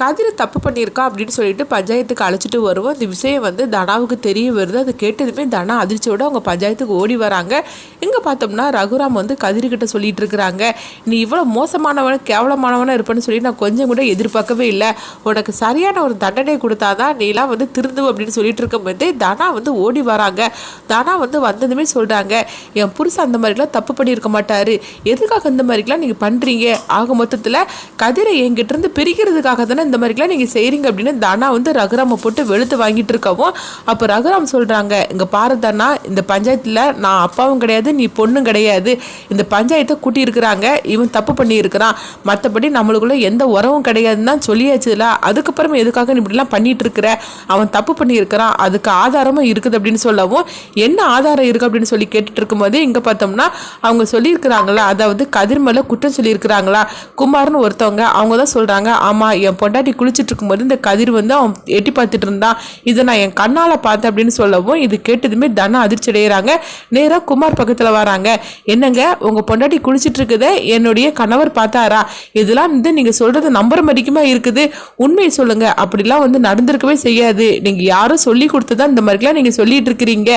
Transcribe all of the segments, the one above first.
கதிர் தப்பு பண்ணியிருக்கா அப்படின்னு சொல்லிட்டு பஞ்சாயத்துக்கு அழைச்சிட்டு வருவோம். இந்த விஷயம் வந்து தனாவுக்கு தெரிய வருது. அது கேட்டதுமே தனா அதிர்ச்சியோடு அவங்க பஞ்சாயத்துக்கு ஓடி வராங்க. இங்கே பார்த்தோம்னா ரகுராம் வந்து கதிர்கிட்ட சொல்லிட்டு இருக்கிறாங்க. நீ இவ்வளோ மோசமானவன் கேவலமானவனாக இருப்பேன்னு சொல்லி நான் கொஞ்சம் கூட எதிர்பார்க்கவே இல்லை. உனக்கு சரியான ஒரு தண்டனை கொடுத்தாதான் நீலாம் வந்து திருந்து அப்படின்னு சொல்லிட்டு இருக்கும்போதே தனா வந்து ஓடி வராங்க. தனா வந்து வந்ததுமே சொல்கிறாங்க என் புருஷன் அந்த மாதிரிலாம் தப்பு பண்ணியிருக்க மாட்டார். எதுக்காக இந்த மாதிரிலாம் நீங்கள் பண்ணுறீங்க ஆக மொத்தத்தில் கதிரை என்கிட்ட இருந்து பிரிக்கிறதுக்காக தானே இந்த மாதிரிலாம் நீங்கள் செய்கிறீங்க அப்படின்னு தனா வந்து ரகுராமை போட்டு வெளுத்து வாங்கிட்டு இருக்கவும் அப்போ ரகுராம் சொல்கிறாங்க இங்கே பாரு தனா இந்த பஞ்சாயத்தில் நான் அப்பாவும் கிடையாது நீ பொண்ணும் கிடையாது. இந்த பஞ்சாயத்தை கூட்டியிருக்கிறாங்க இவன் தப்பு பண்ணியிருக்கிறான். மற்றபடி நம்மளுக்குள்ள எந்த உறவும் கிடையாதுன்னு தான் சொல்லியாச்சுல அதுக்கப்புறம் எதுக்காக நீ இப்படிலாம் பண்ணிட்டு இருக்கிற அவன் தப்பு பண்ணியிருக்கிறான் அதுக்கு ஆதாரமும் இருக்குது அப்படின்னு சொல்லவும் என்ன ஆதாரம் இருக்குது அப்படின்னு சொல்லி கேட்டுட்டு இருக்கும்போது இங்கே பார்த்தோம்னா அவங்க சொல்லியிருக்கிறாங்களா அதாவது கதிர் மேலே குற்றம் சொல்லியிருக்கிறாங்களா? குமார்னு ஒருத்தவங்க அவங்க தான் சொல்கிறாங்க ஆமாம் என் பொண்ணு பொண்டாட்டி குளிச்சுட்டு இருக்கும்போது இந்த கதிர் வந்து அவன் எட்டி பார்த்துட்டு இருந்தான் இதை நான் என் கண்ணால் பார்த்தேன் அப்படின்னு சொல்லவும் இது கேட்டதுமே தன அதிர்ச்சி அடைகிறாங்க நேராக குமார் பக்கத்தில் வராங்க. என்னங்க உங்கள் பொண்டாட்டி குளிச்சுட்டு இருக்குதே என்னுடைய கணவர் பார்த்தாரா? இதெல்லாம் வந்து நீங்கள் சொல்கிறது நம்புற மாதிரிக்குமா இருக்குது? உண்மையை சொல்லுங்கள் அப்படிலாம் வந்து நடந்திருக்கவே செய்யாது. நீங்கள் யாரும் சொல்லி கொடுத்து தான் இந்த மாதிரிலாம் நீங்கள் சொல்லிட்டு இருக்கிறீங்க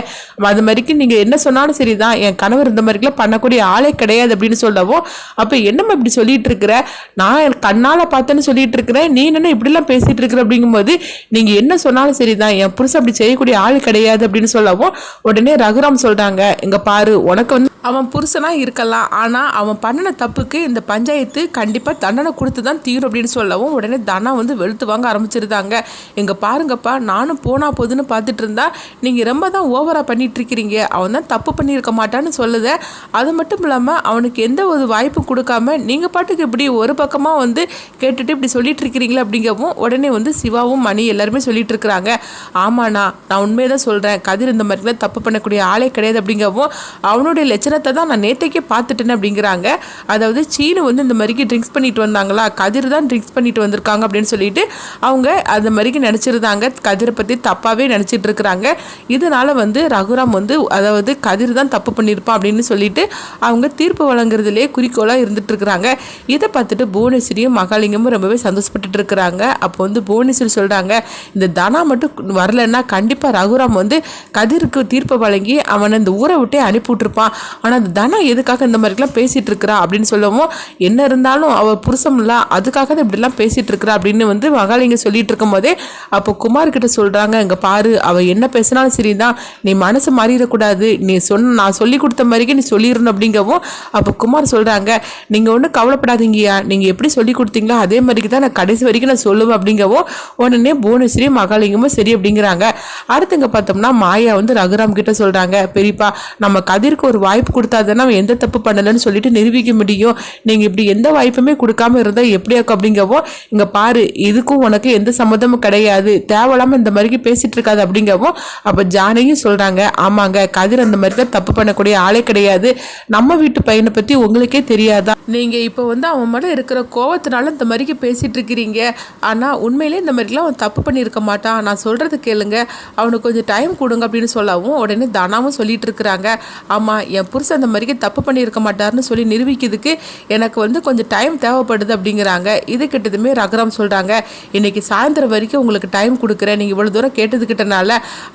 அது மாதிரிக்கு நீங்கள் என்ன சொன்னாலும் சரி தான் என் கணவர் இந்த மாதிரிலாம் பண்ணக்கூடிய ஆளே கிடையாது அப்படின்னு சொல்லவும் அப்போ என்னம்மா இப்படி சொல்லிட்டு இருக்கிற நான் என் கண்ணால் பார்த்தேன்னு சொல்லிட்டு இருக்கிறேன் நீ என்ன இப்படிலாம் பேசிட்டு இருக்கிற அப்படிங்கும்போது நீங்கள் என்ன சொன்னாலும் சரிதான். என் புருஷன் அப்படி செய்யக்கூடிய ஆள் கிடையாது அப்படின்னு சொல்லவும் உடனே ரகுராம் சொல்கிறாங்க இங்கே பாரு உனக்கு வந்து அவன் புருஷனாக இருக்கலாம். ஆனால் அவன் பண்ணின தப்புக்கு இந்த பஞ்சாயத்து கண்டிப்பாக தண்டனை கொடுத்து தான் தீரும் அப்படின்னு சொல்லவும் உடனே தனா வந்து வெளுத்து வாங்க ஆரம்பிச்சிருந்தாங்க. இங்கே பாருங்கப்பா நானும் போனா போதுன்னு பார்த்துட்டு இருந்தா நீங்கள் ரொம்ப தான் ஓவராக பண்ணிட்டு இருக்கிறீங்க அவன் தான் தப்பு பண்ணியிருக்க மாட்டான்னு சொல்லுத. அது மட்டும் இல்லாமல் அவனுக்கு எந்த ஒரு வாய்ப்பும் கொடுக்காம நீங்கள் பாட்டுக்கு இப்படி ஒரு பக்கமாக வந்து கேட்டுட்டு இப்படி சொல்லிட்டு இருக்கிறீங்களா அப்படிங்கவும் உடனே வந்து சிவாவும் மணி எல்லாருமே சொல்லிட்டு இருக்கிறாங்க ஆமாண்ணா நான் உண்மையை தான் சொல்கிறேன் கதிர் இந்த மாதிரிலாம் தப்பு பண்ணக்கூடிய ஆளே கிடையாது அப்படிங்கவும் அவனுடைய லட்சணத்தை தான் நான் நேற்றைக்கே பார்த்துட்டேன் அப்படிங்கிறாங்க. அதாவது சீனு வந்து இந்த மாதிரிக்கு ட்ரிங்க்ஸ் பண்ணிட்டு வந்தாங்களா? கதிர் தான் ட்ரிங்க்ஸ் பண்ணிட்டு வந்திருக்காங்க அப்படின்னு சொல்லிட்டு அவங்க அந்த மாதிரிக்கு நினச்சிருந்தாங்க. கதிரை பற்றி தப்பாகவே நினச்சிட்டு இருக்கிறாங்க. இதனால் வந்து ரகுராம் வந்து அதாவது கதிர் தான் தப்பு பண்ணியிருப்பான் அப்படின்னு சொல்லிட்டு அவங்க தீர்ப்பு வழங்குறதுலேயே குறிக்கோளாக இருந்துட்டு இருக்கிறாங்க. இதை பார்த்துட்டு புவனேஸ்வரியும் மகாலிங்கமும் ரொம்பவே சந்தோஷப்பட்டுட்டு இருக்கிறாங்க. அப்போ வந்து புவனேஸ்வரி சொல்கிறாங்க இந்த தனா மட்டும் வரலன்னா கண்டிப்பாக ரகுராம் வந்து கதிருக்கு தீர்ப்பு வழங்கி அவனை இந்த ஊரை விட்டே அனுப்பி விட்டுருப்பான். ஆனால் அந்த தனா எதுக்காக இந்த மாதிரிலாம் பேசிகிட்டு இருக்கிறா அப்படின்னு சொல்லவும் என்ன இருந்தாலும் அவள் புருஷம்ல அதுக்காக தான் இப்படிலாம் பேசிகிட்டு இருக்கிறா அப்படின்னு வந்து மகாலிங்க சொல்லிட்டு இருக்கும் போதே அப்போ குமார் கிட்ட சொல்கிறாங்க இங்கே பாரு அவள் என்ன பேசினாலும் சரிதான். நீ மனசு மாறிடக்கூடாது. நீ சொன்ன நான் சொல்லி கொடுத்த மாதிரிக்கே நீ சொல்லிடணும் அப்படிங்கவும் அப்போ குமார் சொல்கிறாங்க நீங்கள் ஒன்றும் கவலைப்படாதீங்கயா நீங்கள் எப்படி சொல்லி கொடுத்தீங்களோ அதே மாதிரிக்கு தான் நான் கடைசி வரைக்கும் நான் சொல்லுவேன் அப்படிங்கவும் உடனே புவனேஸ்வரி மகாலிங்கமும் சரி அப்படிங்கிறாங்க. அடுத்துங்க பார்த்தோம்னா மாயா வந்து ரகுராம் கிட்ட சொல்கிறாங்க பெரியப்பா நம்ம கதிர்க்கு ஒரு வாய்ப்பு கொடுத்தா தானே அவன் எந்த தப்பு பண்ணலைன்னு சொல்லிட்டு நிரூபிக்க முடியும். நீங்கள் இப்படி எந்த வாய்ப்புமே கொடுக்காம இருந்தால் எப்படியாக்கும் அப்படிங்கவோ இங்கே பாரு இதுக்கும் உனக்கு எந்த சம்மந்தமும் கிடையாது. தேவையில்லாமல் இந்த மாதிரிக்கு பேசிகிட்டு இருக்காது அப்படிங்கவும் அப்போ ஜானையும் சொல்கிறாங்க ஆமாங்க கதிர் அந்த மாதிரி தான் தப்பு பண்ணக்கூடிய ஆளே கிடையாது. நம்ம வீட்டு பையனை பற்றி உங்களுக்கே தெரியாதா? நீங்கள் இப்போ வந்து அவன் மேலே இருக்கிற கோவத்தினால இந்த மாதிரிக்கு பேசிகிட்டு இருக்கிறீங்க. ஆனால் உண்மையிலே இந்த மாதிரிலாம் அவன் தப்பு பண்ணியிருக்க மாட்டான். நான் சொல்கிறது கேளுங்க. அவனுக்கு கொஞ்சம் டைம் கொடுங்க அப்படின்னு சொல்லவும் உடனே தானாவும் சொல்லிகிட்டு இருக்கிறாங்க. ஆமாம் என் புருஷன் அந்த மாதிரிக்கு தப்பு பண்ணியிருக்க மாட்டார்னு சொல்லி நிரூபிக்கிறதுக்கு எனக்கு வந்து கொஞ்சம் டைம் தேவைப்படுது அப்படிங்கிறாங்க. இது கிட்டதுமே ரகுராம் சொல்கிறாங்க இன்றைக்கி சாயந்தரம் வரைக்கும் உங்களுக்கு டைம் கொடுக்குறேன். நீங்கள் இவ்வளோ தூரம் கேட்டதுக்கிட்டனால.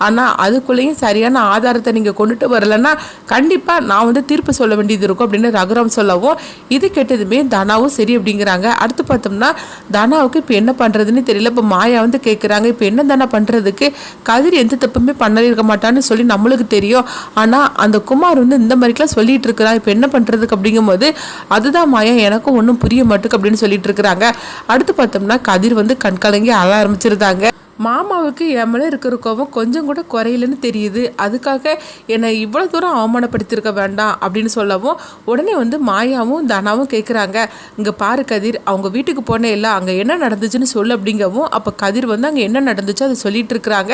ஆனால் அதுக்குள்ளேயும் சரியான ஆதாரத்தை நீங்கள் கொண்டுட்டு வரலன்னா கண்டிப்பாக நான் வந்து தீர்ப்பு சொல்ல வேண்டியது இருக்கும் அப்படின்னு ரகுராம் சொல்லவும் இது கேட்டதுமே தனாவும் சரி அப்படிங்கிறாங்க. அடுத்து பார்த்தோம்னா தனாவுக்கு இப்போ என்ன பண்ணுறதுன்னு தெரியல. இப்போ மாயா வந்து கேட்குறாங்க இப்போ என்ன தானே பண்ணுறதுக்கு கதிர் எந்த தப்புமே பண்ணிருக்க மாட்டான்னு சொல்லி நம்மளுக்கு தெரியும். ஆனால் அந்த குமார் வந்து இந்த மாதிரிக்கெலாம் சொல்லிட்டு இருக்கிறான். இப்போ என்ன பண்ணுறதுக்கு அப்படிங்கும்போது அதுதான் மாயா எனக்கும் ஒன்றும் புரிய மாட்டுக்கு அப்படின்னு சொல்லிட்டு இருக்கிறாங்க. அடுத்து பார்த்தோம்னா கதிர் வந்து கண்கலங்கி அழ ஆரம்பிச்சிருந்தாங்க. மாமாவுக்கு என் மேலே இருக்கிற கோவம் கொஞ்சம் கூட குறையிலன்னு தெரியுது. அதுக்காக என்னை இவ்வளோ தூரம் அவமானப்படுத்தியிருக்க வேண்டாம் அப்படின்னு சொல்லவும் உடனே வந்து மாயாவும் தனாவும் கேட்குறாங்க இங்கே பாரு கதிர் அவங்க வீட்டுக்கு போனே இல்லை அங்கே என்ன நடந்துச்சுன்னு சொல்லு அப்படிங்கவும் அப்போ கதிர் வந்து அங்கே என்ன நடந்துச்சோ அதை சொல்லிட்டு இருக்கிறாங்க.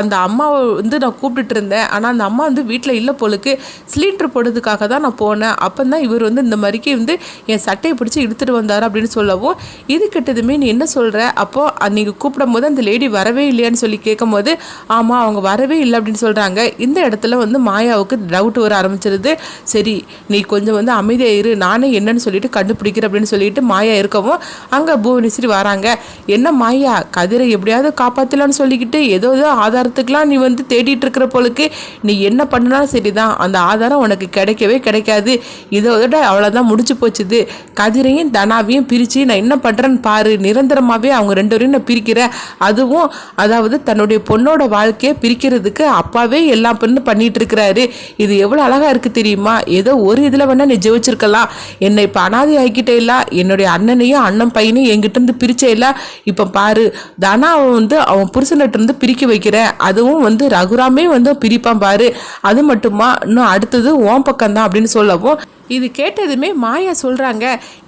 அந்த அம்மாவை வந்து நான் கூப்பிட்டுட்டு இருந்தேன். ஆனால் அந்த அம்மா வந்து வீட்டில் இல்லை போலுக்கு சிலிண்டர் போடுறதுக்காக தான் நான் போனேன். அப்போ தான் இவர் வந்து இந்த மாதிரிக்கு வந்து என் சட்டையை பிடிச்சி இழுத்துட்டு வந்தார் அப்படின்னு சொல்லவும் இது கிட்டதுமே நீ என்ன சொல்கிற அப்போது நீங்கள் கூப்பிடும் போது அந்த லேடி வர வரவே இல்லையான்னு சொல்லி கேட்கும்போது ஆமாம் அவங்க வரவே இல்லை அப்படின்னு சொல்கிறாங்க இந்த இடத்துல வந்து மாயாவுக்கு டவுட் வர ஆரம்பிச்சிருது. சரி நீ கொஞ்சம் வந்து அமைதியாக இரு. நானே என்னன்னு சொல்லிட்டு கண்டுபிடிக்கிறேன் அப்படின்னு சொல்லிட்டு மாயா இருக்கவும் அங்கே புவனேஸ்வரி வராங்க. என்ன மாயா? கதிரை எப்படியாவது காப்பாற்றலான்னு சொல்லிக்கிட்டு ஏதோ ஏதோ ஆதாரத்துக்கெலாம் நீ வந்து தேடிட்டு இருக்கிற போலுக்கு. நீ என்ன பண்ணினாலும் சரிதான். அந்த ஆதாரம் உனக்கு கிடைக்கவே கிடைக்காது. இதோட அவ்வளோதான் முடிச்சு போச்சுது. கதிரையும் தனாவையும் பிரித்து நான் என்ன பண்ணுறேன்னு பாரு. நிரந்தரமாகவே அவங்க ரெண்டு பேரையும் நான் பிரிக்கிறேன். அதுவும் அதாவது தன்னுடைய பொண்ணோட வாழ்க்கையை பிரிக்கிறதுக்கு அப்பாவே எல்லாம் பண்ணு பண்ணிட்டு இருக்கிறாரு இது எவ்வளோ அழகாக இருக்குது தெரியுமா? ஏதோ ஒரு இதில் வேணால் நீ ஜெயிச்சிருக்கலாம். என்னை இப்போ அனாதை ஆகிக்கிட்டே இல்லை. என்னுடைய அண்ணனையும் அண்ணன் பையனையும் என்கிட்ட இருந்து பிரிச்சே இல்லை. இப்போ பாரு தானா அவன் வந்து அவன் புருஷன்கிட்ட இருந்து பிரிக்க வைக்கிறேன். அதுவும் வந்து ரகுராமே வந்து பிரிப்பான் பாரு. அது மட்டுமா? இன்னும் அடுத்தது ஓம் பக்கம் தான் அப்படின்னு சொல்லவும் இது கேட்டதுமே மாயா சொல்கிறாங்க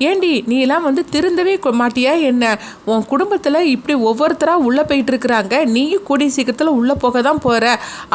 ஏண்டி நீ எல்லாம் வந்து திருந்தவே மாட்டியா என்ன? உன் குடும்பத்தில் இப்படி ஒவ்வொருத்தராக உள்ளே போயிட்டு இருக்கிறாங்க நீயும் கூடிய சீக்கிரத்தில் உள்ளே போக தான் போகிற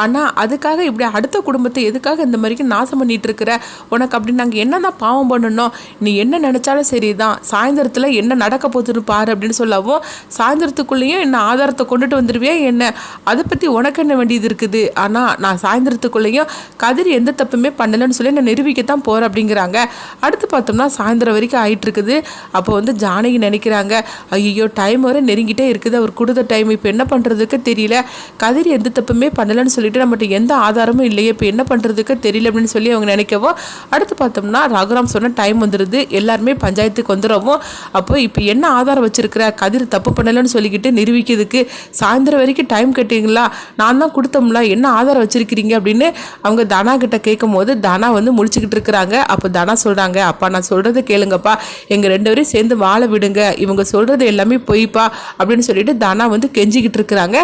ஆனால் அதுக்காக இப்படி அடுத்த குடும்பத்தை எதுக்காக இந்த மாதிரிக்கு நாசம் பண்ணிட்டு இருக்கிற உனக்கு அப்படி நாங்கள் என்ன தான் பாவம் பண்ணணும்? நீ என்ன நினச்சாலும் சரி தான் சாயந்தரத்தில் என்ன நடக்க போகுதுன்னு பாரு அப்படின்னு சொல்லவும் சாயந்தரத்துக்குள்ளேயும் என்ன ஆதாரத்தை கொண்டுட்டு வந்துடுவியா என்ன? அதை பற்றி உனக்கு என்ன வேண்டியது இருக்குது? ஆனால் நான் சாயந்தரத்துக்குள்ளேயும் கதிர் எந்த தப்புமே பண்ணலைன்னு சொல்லி நான் நிரூபிக்கத்தான் போகிறேன் அப்படிங்கிறாங்க அடுத்து பார்த்தோம்னா சாயந்தரம் வரைக்கும் ஆயிட்டு இருக்குது அப்போ வந்து ஜானகி நினைக்கிறாங்க ஐயோ டைம் வரை நெருங்கிட்டே இருக்குது. அவர் கொடுத்த டைம் இப்போ என்ன பண்ணுறதுக்கு தெரியல. கதிர் எந்த தப்புமே பண்ணலைன்னு சொல்லிட்டு நம்மகிட்ட எந்த ஆதாரமும் இல்லையே. இப்போ என்ன பண்ணுறதுக்கு தெரியல அப்படின்னு சொல்லி அவங்க நினைக்கவும் அடுத்து பார்த்தோம்னா ரகுராம் சொன்ன டைம் வந்துடுது எல்லாருமே பஞ்சாயத்துக்கு வந்துடவும் அப்போ இப்போ என்ன ஆதாரம் வச்சிருக்கிற? கதிர் தப்பு பண்ணலைன்னு சொல்லிக்கிட்டு நிரூபிக்கிறதுக்கு சாயந்தரம் வரைக்கும் டைம் கட்டிங்களா? நான் தான் கொடுத்தோம்ல. என்ன ஆதாரம் வச்சிருக்கிறீங்க? அப்படின்னு அவங்க தனா கிட்ட கேட்கும் போது தனா வந்து முடிச்சுக்கிட்டு இருக்கிறாங்க. அப்போ தனா சொல்கிறாங்க அப்பா நான் சொல்கிறத கேளுங்கப்பா. எங்கள் ரெண்டு பேரும் சேர்ந்து வாழ விடுங்க. இவங்க சொல்கிறது எல்லாமே பொய்ப்பா அப்படின்னு சொல்லிட்டு தனா வந்து கெஞ்சிக்கிட்டு இருக்கிறாங்க.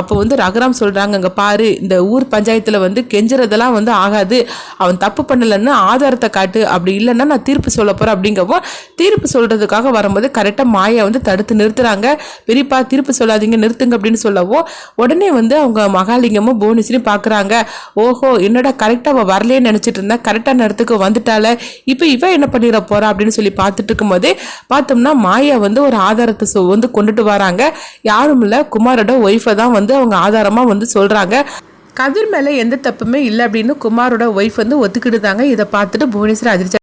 அப்போ வந்து ரகுராம் சொல்கிறாங்க அங்கே பாரு இந்த ஊர் பஞ்சாயத்தில் வந்து கெஞ்சுறதெல்லாம் வந்து ஆகாது. அவன் தப்பு பண்ணலைன்னு ஆதாரத்தை காட்டு. அப்படி இல்லைன்னா நான் தீர்ப்பு சொல்ல போகிறேன் அப்படிங்கவும் தீர்ப்பு சொல்கிறதுக்காக வரும்போது கரெக்டாக மாயா வந்து தடுத்து நிறுத்துறாங்க. பெரியப்பா தீர்ப்பு சொல்லாதீங்க நிறுத்துங்க அப்படின்னு சொல்லவும் உடனே வந்து அவங்க மகாலிங்கமும் போனிஸ்லையும் பார்க்குறாங்க ஓஹோ என்னடா கரெக்டாக அவள் வரலேன்னு நினச்சிட்டு இருந்தா கரெக்டாக நேரத்துக்கு வந்துட்டால இப்போ இவன் என்ன பண்ணிட போறா அப்படின்னு சொல்லி பார்த்துட்டு இருக்கும்போதே பார்த்தோம்னா மாயா வந்து ஒரு ஆதாரத்தை வந்து கொண்டுட்டு வராங்க. யாரும் இல்லை குமாரோட ஒய்ஃபை தான் வந்து அவங்க ஆதாரமாக வந்து சொல்கிறாங்க கதிர் மேலே எந்த தப்புமே இல்லை அப்படின்னு குமாரோட ஒய்ஃப் வந்து ஒத்துக்கிட்டுதாங்க இதை பார்த்துட்டு புவனேஸ்வர் அதிர்ச்சி